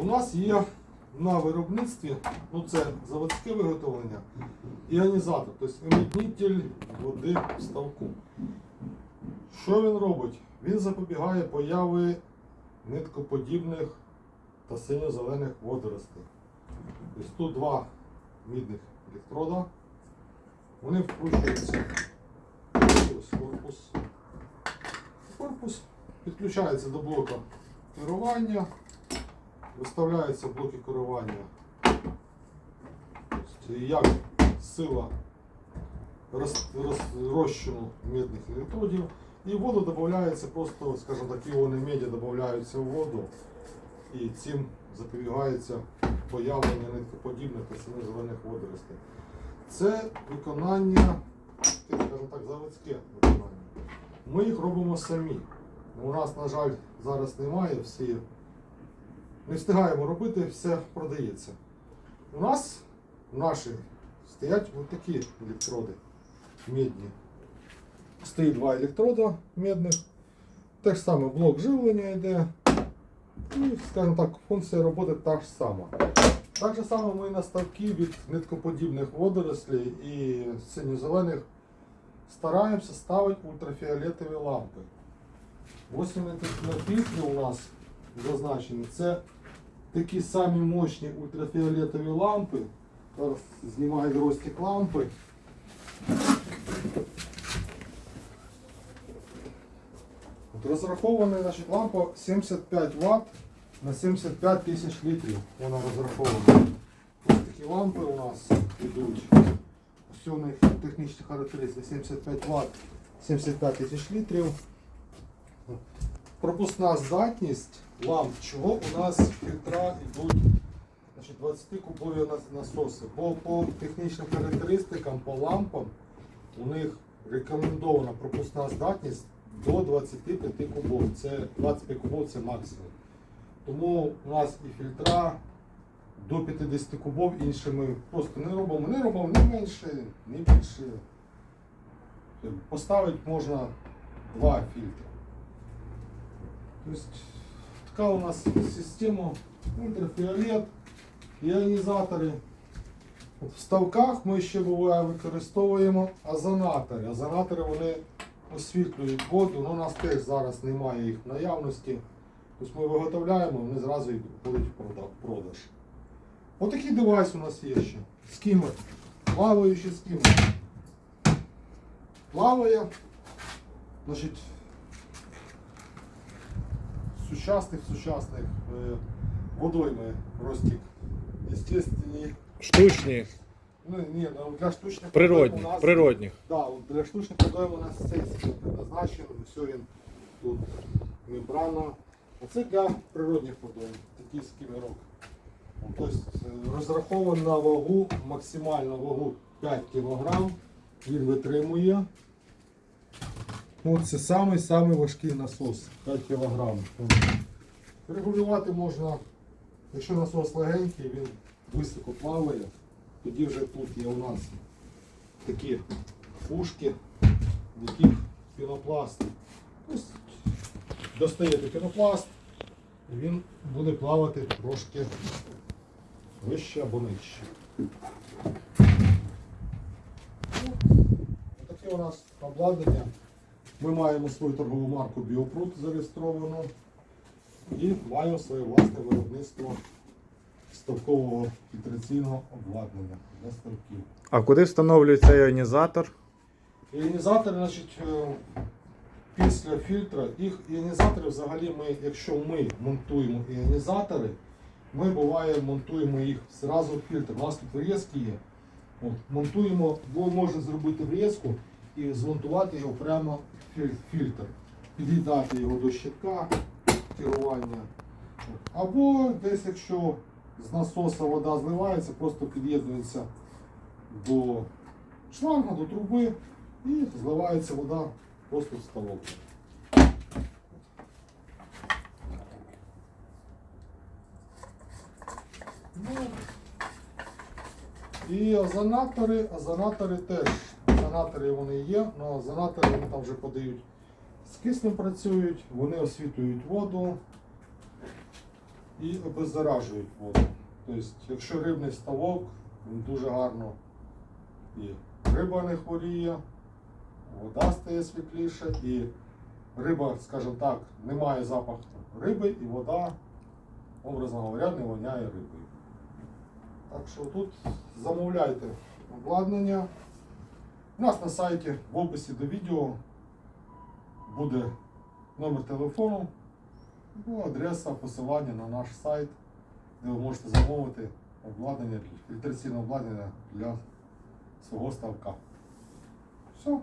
У нас є на виробництві, ну це заводське виготовлення, іонізатор, тобто емітнитель води в ставку. Що він робить? Він запобігає появи ниткоподібних та синьо-зелених водоростей. Тобто тут два мідних електрода. Вони вкручуються ось корпус. Корпус підключається до блока керування, виставляються блоки керування. Тобто, як сила роз, роз- розчину медних електродів. І воду додається просто, скажімо так, іони меді додаються в воду. І цим запобігається появлення ниткоподібних та синьо-зелених водоростей. Це виконання, скажімо так, заводське виконання. Ми їх робимо самі. У нас, на жаль, зараз немає, всі не встигаємо робити, все продається. У нас наші стоять ось такі електроди медні. Стоїть два електрода медних. Те ж саме блок живлення йде. І, скажімо так, функція роботи та ж сама. Так же само ми на ставки від ниткоподібних водорослей і синьо-зелених стараємося ставити ультрафіолетові лампи. Ось вони тут на пісню у нас зазначені. Це такі самі мощні ультрафіолетові лампи. Зараз знімаю дростик лампи. От розрахована значить, лампа 75 Вт на 75 тисяч літрів. Вона розрахована. Ось такі лампи у нас йдуть. Ось у них технічні характеристики 75 Вт, 75 тисяч літрів. Пропускна здатність ламп, чого у нас фільтра йдуть 20 кубові насоси. Бо по технічним характеристикам, по лампам у них рекомендована пропускна здатність до 25 кубов. Це 25 кубов це максимум. Тому у нас і фільтра до 50 кубов інші ми просто не робимо. Не робимо ні менше, ні більше. Поставити можна два фільтри. Тобто така у нас система ультрафіолет, іонізатори. В ставках ми ще буває використовуємо озонатори. Озонатори вони освітлюють воду, але у нас теж зараз немає їх в наявності. Тобто ми виготовляємо, вони зразу йдуть в продаж. Отакий девайс у нас є ще. Скімер. Плаваючий скімер. Плаває. Значить, сучасних сучасних е, водойми розтік. Естественні. Штучні, Ну, ні, ну, для штучних природні, водойм у нас- природні. Да, для штучних водойм у нас цей назначений, все він тут мембрана. А це для природних водойм, такий скімерок. Тобто е, розрахований на вагу, максимальну вагу 5 кг. Він витримує. Ну, це самий самий важкий насос 5 кг. Регулювати можна, якщо насос легенький, він високо плаває, тоді вже тут є у нас такі пушки, в яких пінопласт. Ось достаєте пінопласт, і він буде плавати трошки вище або нижче. Таке у нас обладнання. Ми маємо свою торгову марку Біопрут зареєстровану і маємо своє власне виробництво ставкового фільтраційного обладнання для ставків. А куди встановлюється іонізатор? Іонізатори, значить, е, після фільтра, їх іонізатори взагалі ми, якщо ми монтуємо іонізатори, ми буває монтуємо їх зразу в фільтр. У нас тут врізки є. От, монтуємо, бо можна зробити врізку і змонтувати його прямо в фільтр. Під'єднати його до щитка керування. Або десь, якщо з насоса вода зливається, просто під'єднується до шланга, до труби і зливається вода просто в ставок. Ну, і озонатори, озонатори теж. Озонатори вони є, але озонатори вони там вже подають з киснем працюють, вони освітлюють воду. і обеззаражують воду. Тобто, якщо рибний ставок, він дуже гарно і риба не хворіє, вода стає світліше, і риба, скажімо так, не має запаху риби, і вода, образно говоря, не воняє рибою. Так що тут замовляйте обладнання. У нас на сайті в описі до відео буде номер телефону, або адреса, посилання на наш сайт, де ви можете замовити обладнання, фільтраційне обладнання для свого ставка. Все.